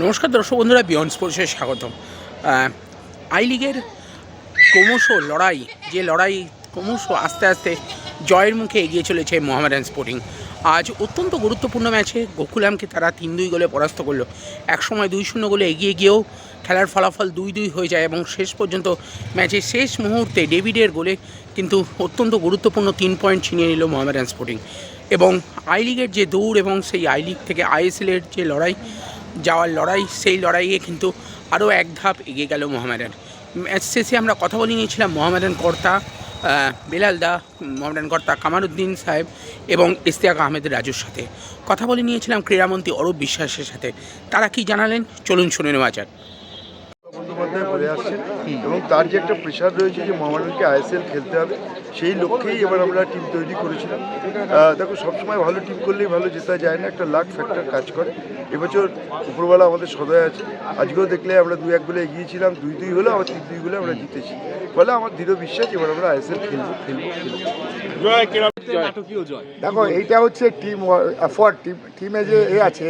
নমস্কার দর্শক বন্ধুরা বিয়ন্ড স্পোর্টসে স্বাগত আই লিগের ক্রমশ লড়াই, যে লড়াই ক্রমশ আস্তে আস্তে জয়ের মুখে এগিয়ে চলেছে মোহামেডান স্পোর্টিং আজ অত্যন্ত গুরুত্বপূর্ণ ম্যাচে গোকুলামকে তারা তিন দুই গোলে পরাস্ত করল। একসময় দুই শূন্য গোলে এগিয়ে গিয়েও খেলার ফলাফল দুই দুই হয়ে যায় এবং শেষ পর্যন্ত ম্যাচের শেষ মুহূর্তে ডেভিডের গোলে কিন্তু অত্যন্ত গুরুত্বপূর্ণ তিন পয়েন্ট ছিনিয়ে নিল মোহামেডান স্পোর্টিং এবং আই লিগের যে দৌড় এবং সেই আই লিগ থেকে আইএসএলের যে লড়াই যাওয়ার লড়াই, সেই লড়াইয়ে কিন্তু আরও এক ধাপ এগিয়ে গেল মোহামেডান। ম্যাচ শেষে আমরা কথা বলে নিয়েছিলাম মোহামেডান কর্তা বেলাল দা, মোহামেডান কর্তা কামারুদ্দিন সাহেব এবং ইস্তিয়াক আহমেদ রাজুর সাথে। কথা বলে নিয়েছিলাম ক্রীড়ামন্ত্রী অরূপ বিশ্বাসের সাথে। তারা কি জানালেন? চলুন শুনে নেওয়া যাক। বন্দ্যোপাধ্যায় বলে আসছেন এবং তার যে একটা প্রেশার রয়েছে যে মোহামেডানকে আইএসএল খেলতে হবে সেই লক্ষ্যেই এবার আমরা টিম তৈরি করেছিলাম। দেখো সবসময় ভালো টিম করলেই ভালো জেতা যায় না একটা লাখ ফ্যাক্টর কাজ করে। এবছর উপরবেলা আমাদের সদয় আছে। আজকেও দেখলে আমরা দু এক বলে এগিয়েছিলাম দুই দুই হলো আবার তিন দুই বলে আমরা জিতেছি। ফলে আমার দৃঢ় বিশ্বাস এবার আমরা আইএসএল খেলব খেলব খেলব। দেখো এইটা হচ্ছে টিম এফর্ট টিম টিমে যে এ আছে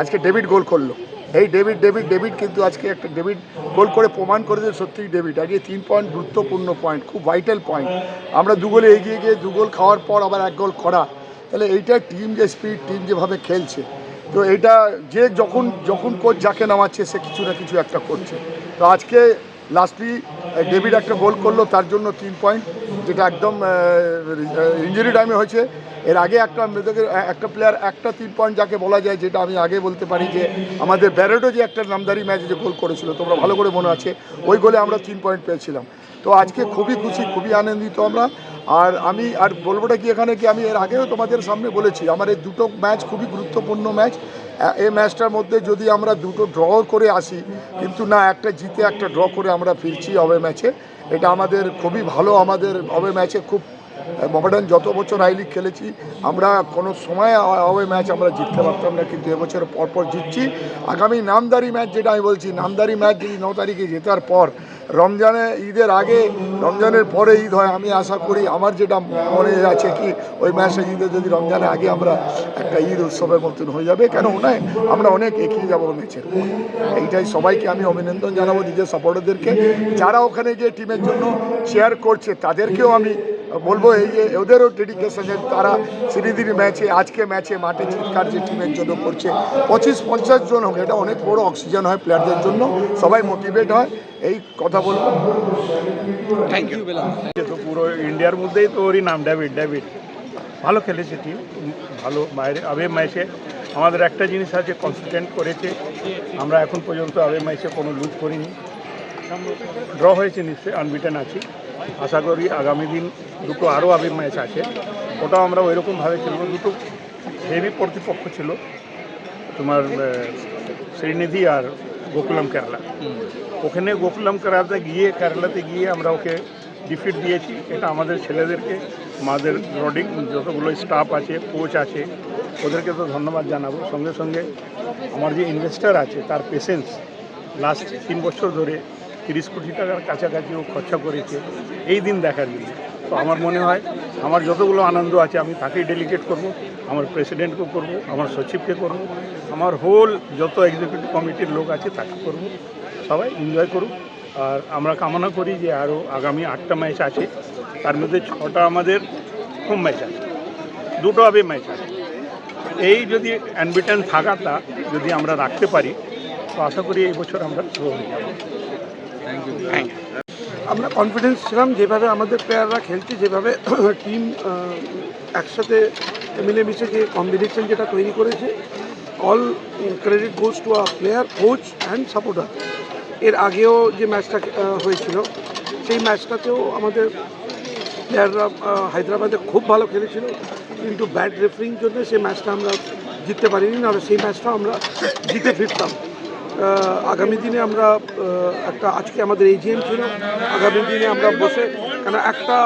আজকে ডেভিড গোল করল। এই ডেভিড ডেভিড ডেভিড কিন্তু আজকে একটা ডেভিড গোল করে প্রমাণ করে যে সত্যিই ডেভিড আজকে তিন পয়েন্ট, গুরুত্বপূর্ণ পয়েন্ট, খুব ভাইটাল পয়েন্ট আমরা দুগোলে এগিয়ে গিয়ে দুগোল খাওয়ার পর আবার এক গোল করা। তাহলে এইটা টিম যে স্পিড টিম যেভাবে খেলছে। তো এটা যে যখন যখন কোচ যাকে নামাচ্ছে সে কিছু না কিছু একটা করছে। তো আজকে লাস্টলি ডেভিড একটা গোল করল, তার জন্য তিন পয়েন্ট যেটা একদম ইঞ্জুরি টাইমে হয়েছে। এর আগে একটা একটা প্লেয়ার একটা তিন পয়েন্ট যাকে বলা যায়, যেটা আমি আগে বলতে পারি যে, আমাদের ব্যারেটো যে একটা নামদারি ম্যাচ যে গোল করেছিল, তোমরা ভালো করে মনে আছে, ওই গোলে আমরা তিন পয়েন্ট পেয়েছিলাম। তো আজকে খুবই খুশি, খুবই আনন্দিত আমরা। আর আমি, আর বলবোটা কি এখানে কি আমি এর আগেও তোমাদের সামনে বলেছি, আমার এই দুটো ম্যাচ খুবই গুরুত্বপূর্ণ ম্যাচ এই ম্যাচটার মধ্যে যদি আমরা দুটো ড্র করে আসি, কিন্তু না, একটা জিতে একটা ড্র করে আমরা ফিরছি অবে ম্যাচে। এটা আমাদের খুবই ভালো, আমাদের অবে ম্যাচে খুব মোহামেডান যত বছর আই লিগ খেলেছি, আমরা কোনো সময় অবে ম্যাচ আমরা জিততে পারতাম না, কিন্তু এবছর পরপর জিতছি। আগামী নামদারি ম্যাচ যেটা আমি বলছি, নামদারি ম্যাচ যদি ন তারিখে জেতার পর রমজানে, ঈদের আগে, রমজানের পরে ঈদ হয়, আমি আশা করি আমার যেটা মনে আছে কি, ওই মাসে ঈদে যদি রমজানের আগে আমরা একটা ঈদ উৎসবের মতন হয়ে যাবে, কেন নয় আমরা অনেক এগিয়ে যাব ম্যাচের এইটাই সবাইকে আমি অভিনন্দন জানাব নিজের সাপোর্টারদেরকে যারা ওখানে যে টিমের জন্য শেয়ার করছে, তাদেরকেও আমি বলব এই যে ওদেরও ডেডিকেশনের তারা শ্রীদির ম্যাচে আজকে ম্যাচে মাঠে চিৎকার যে টিমের জন্য করছে পঁচিশ পঞ্চাশ জন হোক এটা অনেক বড় অক্সিজেন হয় প্লেয়ারদের জন্য সবাই মোটিভেট হয় এই কথা বলব। থ্যাংক ইউ তো পুরো ইন্ডিয়ার মধ্যেই তো ওরই নাম ডেভিড ডেভিড ভালো খেলেছে টিম ভালো বাইরে আবে ম্যাচে আমাদের একটা জিনিস আছে কনসিস্টেন্ট করেছে। আমরা এখন পর্যন্ত আবে ম্যাচে কোনো লুজ করিনি। ড্র হয়েছে নিশ্চয়ই আনবিটেন আছি। আশা করি আগামী দিন দুটো আরও আবির ম্যাচ আছে। ওটাও আমরা ওই রকমভাবে খেলব। দুটো হেভি প্রতিপক্ষ ছিল। তোমার শ্রীনিধি আর গোকুলাম কেরালা। ওখানে গোকুলাম কেরালাতে গিয়ে কেরালাতে গিয়ে আমরা ওকে ডিফিট দিয়েছি। এটা আমাদের ছেলেদেরকে আমাদের রডিং যতগুলো স্টাফ আছে কোচ আছে, ওদেরকে তো ধন্যবাদ জানাব। সঙ্গে সঙ্গে আমার যে ইনভেস্টার আছে, তার পেশেন্স লাস্ট তিন বছর ধরে তিরিশ কোটি টাকার কাছাকাছি ও খরচা করেছে। এই দিন দেখার জন্য। তো আমার মনে হয়, আমার যতগুলো আনন্দ আছে, আমি তাকেই ডেলিগেট করব, আমার প্রেসিডেন্টকে করব, আমার সচিবকে করব, আমার হোল যত এক্সিকিউটিভ কমিটির লোক আছে, তাকে করব। সবাই এনজয় করুক। আর আমরা কামনা করি যে আরও আগামী আটটা ম্যাচ আছে। তার মধ্যে ছটা আমাদের হোম ম্যাচ আছে। দুটো আবে ম্যাচ আছে। এই যদি অ্যানবিটেন থাকাটা যদি আমরা রাখতে পারি, তো আশা করি এই বছর আমরা শুরু হয়ে যাব। আমরা কনফিডেন্স ছিলাম যেভাবে আমাদের প্লেয়াররা খেলছে, যেভাবে টিম একসাথে মিলেমিশে যে কম্বিনেশন যেটা তৈরি করেছে all credit goes to a player coach and supporter এর আগেও যে ম্যাচটা হয়েছিল, সেই ম্যাচটাতেও আমাদের প্লেয়াররা হায়দ্রাবাদে খুব ভালো খেলেছিল, কিন্তু ব্যাড রেফারিং জন্য সেই ম্যাচটা আমরা জিততে পারিনি, নাহলে সেই ম্যাচটা আমরা জিতে ফিরতাম। আগামী দিনে আমরা একটা, আজকে আমাদের এজিএম ছিল, আগামী দিনে আমরা বসে, কেন একটা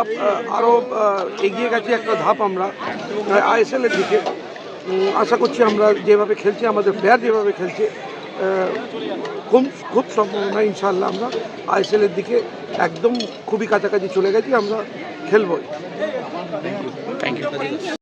আরও এগিয়ে গেছি, একটা ধাপ আমরা আইএসএল এর দিকে। আশা করছি আমরা যেভাবে খেলছি, আমাদের প্লেয়ার যেভাবে খেলছে খুব খুব সম্ভাবনা ইনশাল্লাহ আমরা আইএসএল এর দিকে একদম খুবই কাছাকাছি চলে গেছি, আমরা খেলবই। Thank you